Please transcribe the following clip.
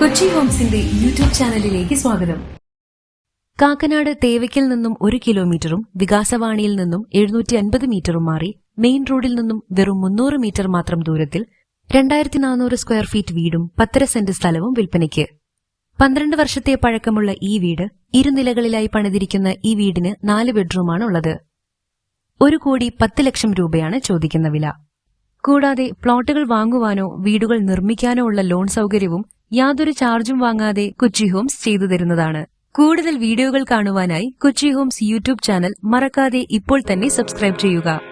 Kochi ഹോംസിന്റെ YouTube ചാനലിലേക്ക് സ്വാഗതം. കാക്കനാട് തേവയ്ക്കൽ നിന്നും ഒരു കിലോമീറ്ററും വികാസവാണിയിൽ നിന്നും എഴുന്നൂറ്റി അൻപത് മീറ്ററും മാറി മെയിൻ റോഡിൽ നിന്നും വെറും മുന്നൂറ് മീറ്റർ മാത്രം ദൂരത്തിൽ രണ്ടായിരത്തി നാനൂറ് സ്ക്വയർ ഫീറ്റ് വീടും പത്തര സെന്റ് സ്ഥലവും വിൽപ്പനയ്ക്ക്. പന്ത്രണ്ട് വർഷത്തെ പഴക്കമുള്ള ഈ വീട് ഇരുനിലകളിലായി പണിതിരിക്കുന്ന ഈ വീടിന് നാല് ബെഡ്റൂമാണ് ഉള്ളത് ഒരു കോടി പത്ത് ലക്ഷം രൂപയാണ് ചോദിക്കുന്ന വില. കൂടാതെ പ്ലോട്ടുകൾ വാങ്ങുവാനോ വീടുകൾ നിർമ്മിക്കാനോ ഉള്ള ലോൺ സൗകര്യവും യാതൊരു ചാർജും വാങ്ങാതെ കൊച്ചി ഹോംസ് ചെയ്തു തരുന്നതാണ്. കൂടുതൽ വീഡിയോകൾ കാണുവാനായി കൊച്ചി ഹോംസ് യൂട്യൂബ് ചാനൽ മറക്കാതെ ഇപ്പോൾ തന്നെ സബ്സ്ക്രൈബ് ചെയ്യുക.